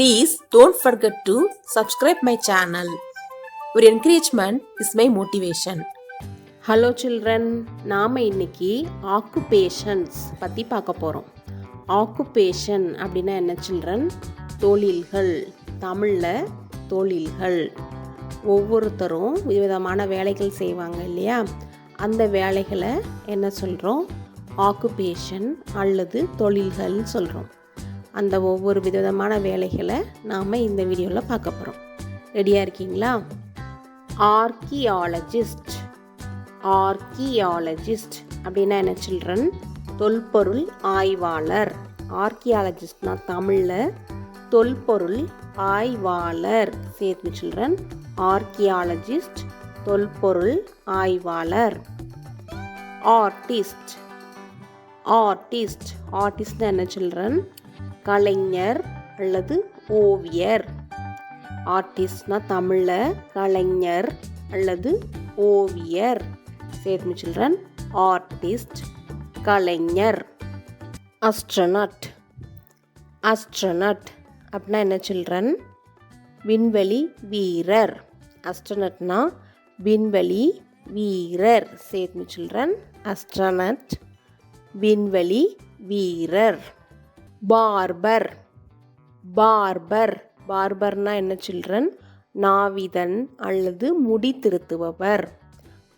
Please don't forget to subscribe my channel. Your encouragement is my motivation. Hello children நாம் இன்னைக்கு occupations பற்றி பார்க்க போகிறோம் ஆக்குபேஷன் அப்படின்னா என்ன சில்ட்ரன் தொழில்கள். தமிழில் தொழில்கள். ஒவ்வொருத்தரும் விதவிதமான வேலைகள் செய்வாங்க இல்லையா? அந்த வேலைகளை என்ன சொல்கிறோம் ஆக்குபேஷன் அல்லது தொழில்கள்னு சொல்கிறோம் அந்த ஒவ்வொரு விதவிதமான வேலைகளை நாம் இந்த வீடியோவில் பார்க்க போகிறோம் ரெடியாக இருக்கீங்களா? ஆர்கியாலஜிஸ்ட் ஆர்கியாலஜிஸ்ட் அப்படின்னா என்ன சில்ட்ரன் தொல்பொருள் ஆய்வாளர். ஆர்கியாலஜிஸ்ட்னா தமிழில் தொல்பொருள் ஆய்வாளர். சேர்த்து சில்ட்ரன் ஆர்கியாலஜிஸ்ட் தொல்பொருள் ஆய்வாளர். ஆர்டிஸ்ட் ஆர்டிஸ்ட் ஆர்டிஸ்ட் என்ன சில்ட்ரன் கலைஞர் அல்லது ஓவியர். ஆர்டிஸ்ட்னா தமிழில் கலைஞர் அல்லது ஓவியர். சேர்த்து சில்ட்ரன் ஆர்டிஸ்ட் கலைஞர். அஸ்ட்ரனட் அஸ்ட்ரனட் அப்படின்னா என்ன சில்ட்ரன் விண்வெளி வீரர். அஸ்ட்ரனட்னா விண்வெளி வீரர். சேர்த்து சில்ட்ரன் அஸ்ட்ரனட் விண்வெளி வீரர். பார்பர். பார்பர். பார்பர்னா என்ன சில்ட்ரன்? நாவிதன் அல்லது முடி திருத்துபவர்.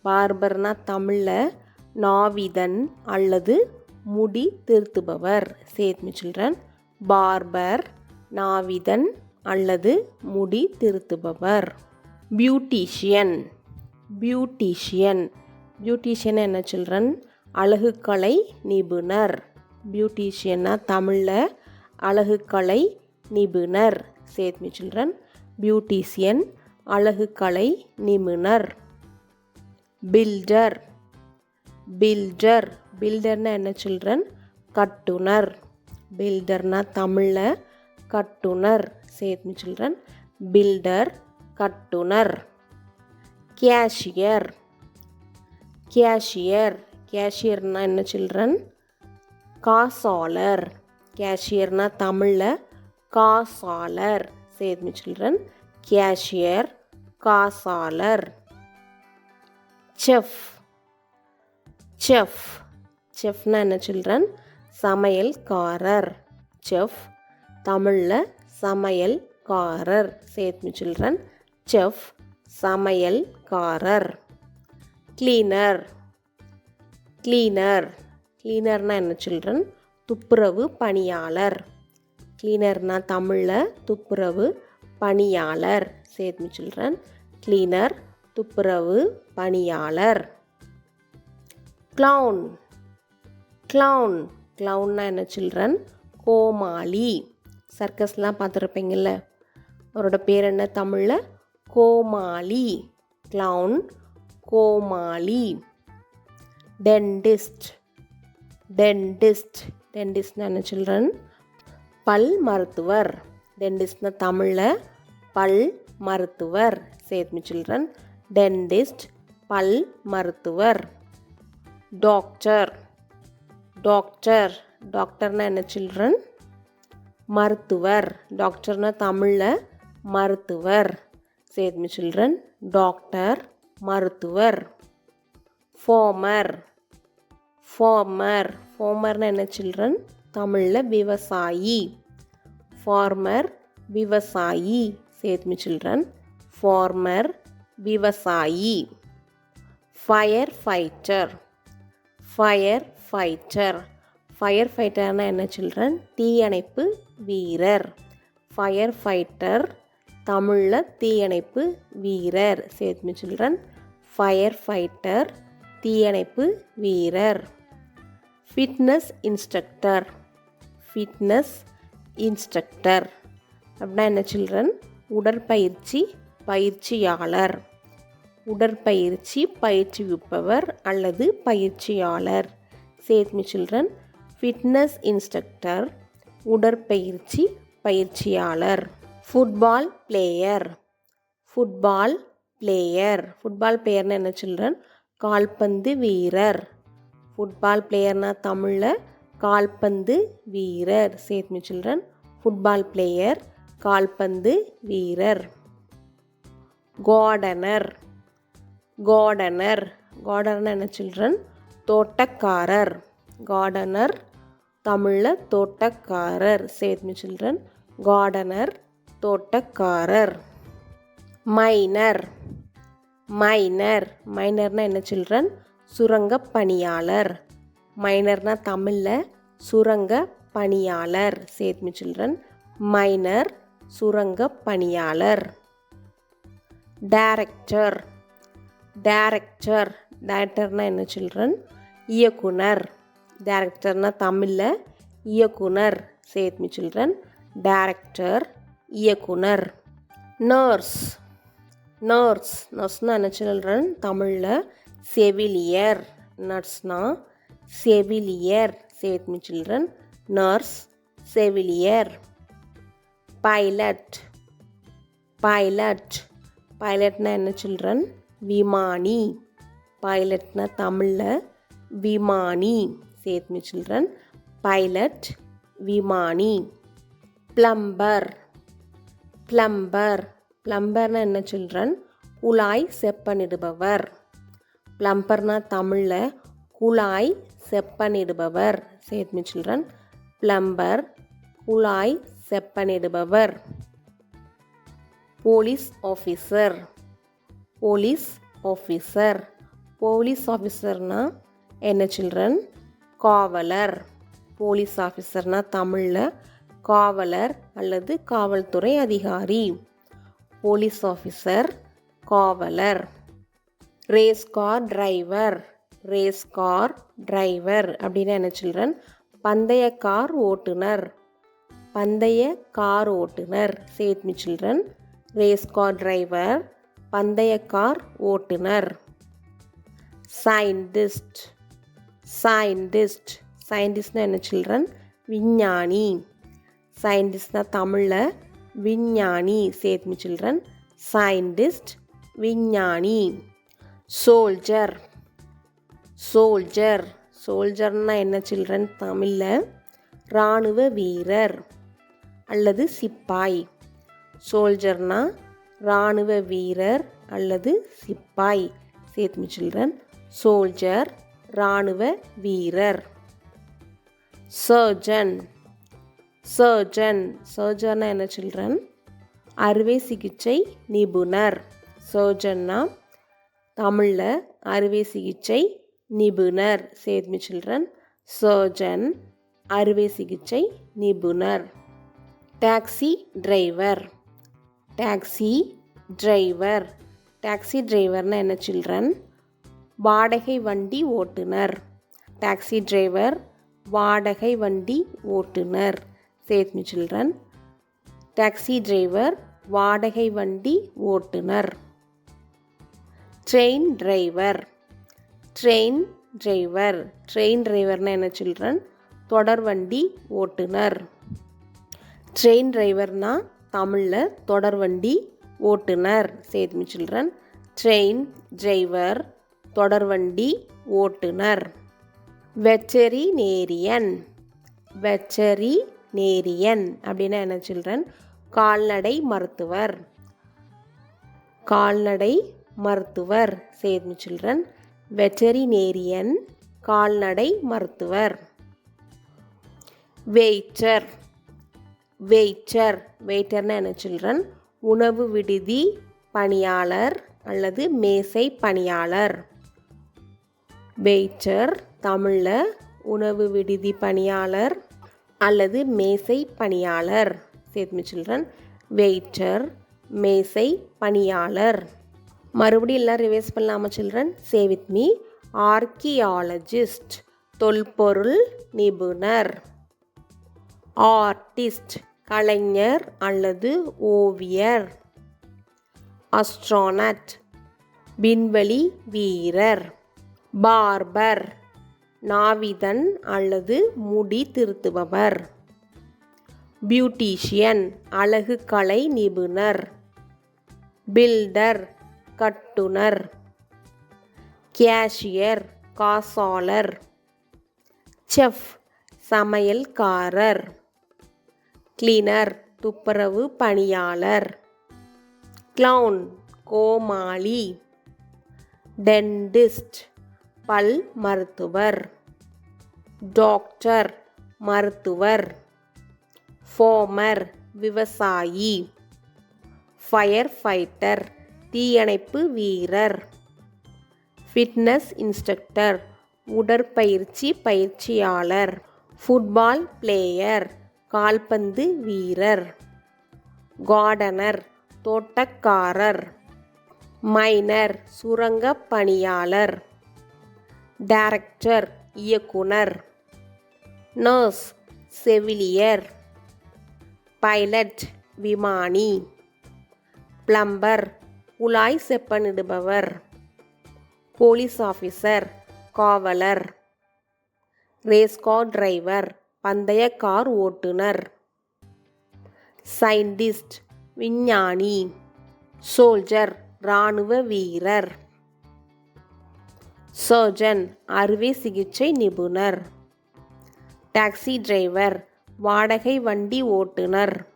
பார்பர்னா தமிழில் நாவிதன் அல்லது முடி திருத்துபவர். சேர்த்து சில்ட்ரன். பார்பர் நாவிதன் அல்லது முடி திருத்துபவர். பியூட்டிஷியன். பியூட்டிஷியன். பியூட்டிஷியன் என்ன சில்ட்ரன்? அழகுக்கலை நிபுணர். பியூட்டிஷியன்னா தமிழில் அழகுக்கலை நிபுணர். சேத்மி சில்ட்ரன் பியூட்டிஷியன் அழகுக்கலை நிபுணர். Builder builder. பில்டர்னா என்ன சில்ட்ரன் கட்டுனர். பில்டர்னா தமிழில் கட்டுனர். சேத்மி சில்ட்ரன் பில்டர் கட்டுனர். Cashier cashier. கேஷியர்னா என்ன சில்ட்ரன் காசாளர். கேஷியர்னா தமிழில் காசாளர். சேர்த்து சில்ட்ரன் கேஷியர் காசாளர். செஃப் செஃப் செஃப்னா என்ன சில்ட்ரன் சமையல்காரர். செஃப் தமிழில் சமையல்காரர். சேர்த்து சில்ட்ரன் செஃப் சமையல்காரர். கிளீனர் கிளீனர் கிளீனர்னா என்ன சில்ட்ரன் துப்புரவு பணியாளர். கிளீனர்னா தமிழில் துப்புரவு பணியாளர். சேர்த்து சில்ட்ரன் கிளீனர் துப்புரவு பணியாளர். க்ளவுன் க்ளவுன் க்ளவுன்னா என்ன சில்ட்ரன் கோமாளி. சர்க்கஸ்லாம் பார்த்துருப்பீங்கள்ல அவரோட பேர் என்ன தமிழில்? கோமாளி. க்ளவுன் கோமாளி. டென்டிஸ்ட் டென்டிஸ்ட் டென்டிஸ்ட்னா என்ன சில்ட்ரன் பல் மருத்துவர். டென்டிஸ்ட்னா தமிழில் பல் மருத்துவர். சேர்த்து சில்ட்ரன் டென்டிஸ்ட் பல் மருத்துவர். டாக்டர் டாக்டர் டாக்டர்னா என்ன சில்ட்ரன் மருத்துவர். டாக்டர்னா தமிழில் மருத்துவர். சேர்த்து சில்ட்ரன் டாக்டர் மருத்துவர். ஃபார்மர் ஃபார்மர் ஃபார்மர்னா என்ன சில்ட்ரன் தமிழில் விவசாயி. ஃபார்மர் விவசாயி. சேத்மி சில்ட்ரன் ஃபார்மர் விவசாயி. Fire fighter fire fighter fire ஃபைட்டர்னா என்ன சில்ட்ரன் தீயணைப்பு வீரர். ஃபயர் ஃபைட்டர் தமிழில் தீயணைப்பு வீரர். சேத்மி சில்ட்ரன் ஃபயர் ஃபைட்டர் தீயணைப்பு வீரர். ஃபிட்னஸ் இன்ஸ்ட்ரக்டர் ஃபிட்னஸ் இன்ஸ்ட்ரக்டர் அப்படின்னா என்ன சில்ட்ரன் உடற்பயிற்சி பயிற்சியாளர். உடற்பயிற்சி பயிற்சிவிப்பவர் அல்லது பயிற்சியாளர். சேர்த்து சில்ட்ரன் ஃபிட்னஸ் இன்ஸ்ட்ரக்டர் உடற்பயிற்சி பயிற்சியாளர். Football player football player football பிளேயர்னு என்ன சில்ட்ரன் கால்பந்து வீரர். ஃபுட்பால் பிளேயர்னால் தமிழில் கால்பந்து வீரர். சேத் சில்ட்ரன் ஃபுட்பால் பிளேயர் கால்பந்து வீரர். கார்டனர் கார்டனர் கார்டனர் என்ன சில்ட்ரன் தோட்டக்காரர். கார்டனர் தமிழில் தோட்டக்காரர். சேத்மி சில்ட்ரன் கார்டனர் தோட்டக்காரர். Miner miner. மைனர்னால் என்ன சில்ட்ரன் சுரங்க பணியாளர் மைனர்னா தமிழில் சுரங்க பணியாளர் சேத்மி சில்ட்ரன் மைனர் சுரங்க பணியாளர் டேரக்டர். டேரக்டர். டேரக்டர்னா என்ன சில்ட்ரன்? இயக்குனர். டேரக்டர்னா தமிழில் இயக்குனர். சேத்மி சில்ட்ரன் டேரக்டர் இயக்குனர். நர்ஸ். நர்ஸ். நர்ஸ்னா என்ன சில்ட்ரன்? தமிழில் செவிலியர் நர்ஸ்னா செவிலியர் சேத்மி சில்ட்ரன் நர்ஸ் செவிலியர். Pilot pilot. பைலட்னா என்ன சில்ட்ரன்? விமானி. பைலட்னா தமிழில் விமானி சேத்மி சில்ட்ரன் பைலட் விமானி. Plumber plumber. பிளம்பர்னா என்ன சில்ட்ரன்? உலாய் செப்பனிடுபவர். பிளம்பர்னா தமிழில் குழாய் செப்பனிடுபவர். சேத்மி சில்ட்ரன் பிளம்பர் குழாய் செப்பனிடுபவர். Police officer police officer. Police ஆஃபீஸர்னா என்ன சில்ட்ரன் காவலர். போலீஸ் ஆஃபீஸர்னா தமிழில் காவலர் அல்லது காவல்துறை அதிகாரி. போலீஸ் ஆஃபீஸர் காவலர். Race car driver race car driver அப்படின்னா என்ன சில்ட்ரன் பந்தய கார் ஓட்டுநர் பந்தய கார் ஓட்டுநர் சேத்மி சில்ட்ரன் ரேஸ் கார் டிரைவர் பந்தய கார் ஓட்டுநர். சயின்டிஸ்ட் சயின்டிஸ்ட் சயின்டிஸ்ட்னா என்ன சில்ட்ரன் விஞ்ஞானி. சயின்டிஸ்ட்னா தமிழில் விஞ்ஞானி சேத்மி சில்ட்ரன் சயின்டிஸ்ட் விஞ்ஞானி. சோல்ஜர் சோல்ஜர் சோல்ஜர்னா என்ன சில்ட்ரன் தமிழில் இராணுவ வீரர் அல்லது சிப்பாய். சோல்ஜர்னா இராணுவ வீரர் அல்லது சிப்பாய். சேத்மி சில்ட்ரன் சோல்ஜர் இராணுவ வீரர். சர்ஜன் சர்ஜன் சர்ஜன்னா என்ன சில்ட்ரன் அறுவை சிகிச்சை நிபுணர். சர்ஜன்னா தமிழில் அறுவை சிகிச்சை நிபுணர். சேத்மி சில்ட்ரன் சர்ஜன் அறுவை சிகிச்சை நிபுணர். Taxi driver. Taxi driver. Taxi டிரைவர்னா என்ன சில்ட்ரன்? வாடகை வண்டி ஓட்டுநர். டாக்ஸி டிரைவர் வாடகை வண்டி ஓட்டுநர். சேத்மி சில்ட்ரன் டாக்ஸி டிரைவர் வாடகை வண்டி ஓட்டுநர். Train driver train driver train டிரைவர்னால் என்ன சில்ட்ரன் தொடர்வண்டி ஓட்டுநர் ட்ரெயின் டிரைவர்னால் தமிழில் தொடர்வண்டி ஓட்டுநர் சேத்மி சில்ட்ரன் ட்ரெயின் டிரைவர் தொடர்வண்டி ஓட்டுநர் வெச்சரி நேரியன். வெச்சரி நேரியன். அப்படின்னா என்ன சில்ட்ரன் கால்நடை மருத்துவர். கால்நடை மருத்துவர் சேத்மி சில்ட்ரன் வெட்டரினேரியன் கால்நடை மருத்துவர். வெயிட்டர் வெயிட்டர் வெயிட்டர்னா என்ன சில்ட்ரன்? உணவு விடுதி பணியாளர் அல்லது மேசை பணியாளர். வெயிட்டர் தமிழில் உணவு விடுதி பணியாளர் அல்லது மேசை பணியாளர். சேத்மி சில்ட்ரன் வெயிட்டர் மேசை பணியாளர். மறுபடியும் எல்லாம் ரிவைஸ் பண்ணலாமா children say with me archaeologist தொல்பொருள் நிபுணர். ஆர்டிஸ்ட் கலைஞர் அல்லது ஓவியர். அஸ்ட்ரானட் விண்வெளி வீரர். பார்பர் நாவிதன் அல்லது முடி திருத்துபவர். பியூட்டிஷியன் அழகு கலை நிபுணர். பில்டர் கட்டுனர் கேஷியர் காசாளர் செஃப் சமையல்காரர் கிளீனர் துப்புரவு பணியாளர் கிளவுன் கோமாளி டென்டிஸ்ட் பல் மருத்துவர் டாக்டர் மருத்துவர் ஃபோமர் விவசாயி ஃபயர் ஃபைட்டர் தீயணைப்பு வீரர் ஃபிட்னஸ் இன்ஸ்ட்ரக்டர் உடற்பயிற்சி பயிற்சியாளர் ஃபுட்பால் பிளேயர் கால்பந்து வீரர் கார்டனர் தோட்டக்காரர் மைனர் சுரங்க பணியாளர் டைரக்டர் இயக்குனர் நர்ஸ் செவிலியர் பைலட் விமானி பிளம்பர் உலாய் செப்பனிடுபவர். போலீஸ் ஆஃபீஸர் காவலர். ரேஸ் கார் டிரைவர் பந்தய கார் ஓட்டுநர். சயின்டிஸ்ட் விஞ்ஞானி. சோல்ஜர் இராணுவ வீரர். சர்ஜன் அறுவை சிகிச்சை நிபுணர். டாக்ஸி டிரைவர் வாடகை வண்டி ஓட்டுநர்.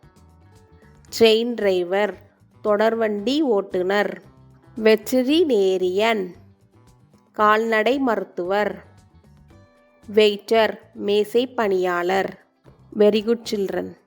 ட்ரெயின் டிரைவர் தொடர்வண்டி ஓட்டுநர். வெட்டரினேரியன் கால்நடை மருத்துவர். வெயிட்டர் மேசை பணியாளர். Very good children.